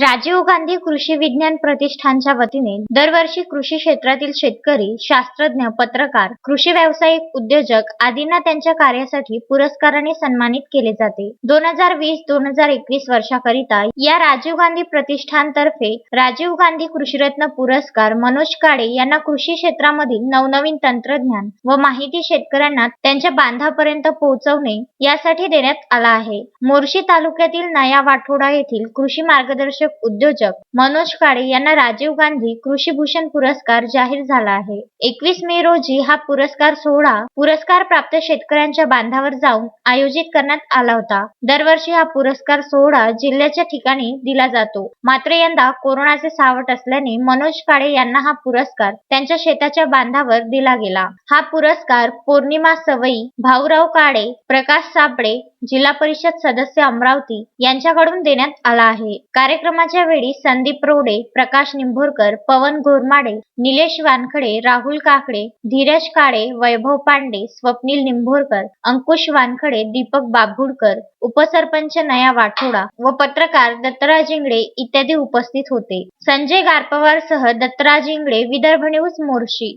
राजीव गांधी कृषी विज्ञान प्रतिष्ठानच्या वतीने दरवर्षी कृषी क्षेत्रातील शेतकरी, शास्त्रज्ञ, पत्रकार, कृषी व्यावसायिक, उद्योजक आदींना त्यांच्या कार्यासाठी पुरस्काराने सन्मानित केले जाते. दोन हजार वीस दोन हजार एकवीस वर्षाकरिता या राजीव गांधी प्रतिष्ठानतर्फे राजीव गांधी कृषीरत्न पुरस्कार मनोज काळे यांना कृषी क्षेत्रामधील नवनवीन तंत्रज्ञान व माहिती शेतकऱ्यांना त्यांच्या बांधापर्यंत पोहोचवणे यासाठी देण्यात आला आहे. मोर्शी तालुक्यातील नया वाठोडा येथील कृषी मार्गदर्शक उद्योजक मनोज काळे यांना राजीव गांधी कृषी भूषण पुरस्कार जाहीर झाला आहे. एकवीस मे रोजी हा पुरस्कार सोहळा पुरस्कार प्राप्त शेतकऱ्यांच्या बांधावर जाऊन आयोजित करण्यात आला होता. दरवर्षी हा पुरस्कार सोहळा जिल्ह्याच्या ठिकाणी दिला जातो. मात्र यंदा कोरोनाचे सावट असल्याने मनोज काळे यांना हा पुरस्कार त्यांच्या शेताच्या बांधावर दिला गेला. हा पुरस्कार पौर्णिमा सवई, भाऊराव काळे, प्रकाश साबळे, जिल्हा परिषद सदस्य अमरावती यांच्याकडून देण्यात आला आहे. कार्यक्रम कार्यक्रमाच्या वेळी संदीप रोडे, प्रकाश निंभोरकर, पवन घोरमाडे, निलेश वानखडे, राहुल काकडे, धीरज काळे, वैभव पांडे, स्वप्नील निंभोरकर, अंकुश वानखडे, दीपक बाभुडकर उपसरपंच नया वाठोडा व पत्रकार दत्तराज इंगळे इत्यादी उपस्थित होते. संजय गारपवारसह दत्तराज इंगळे, विदर्भ न्यूज, मोर्शी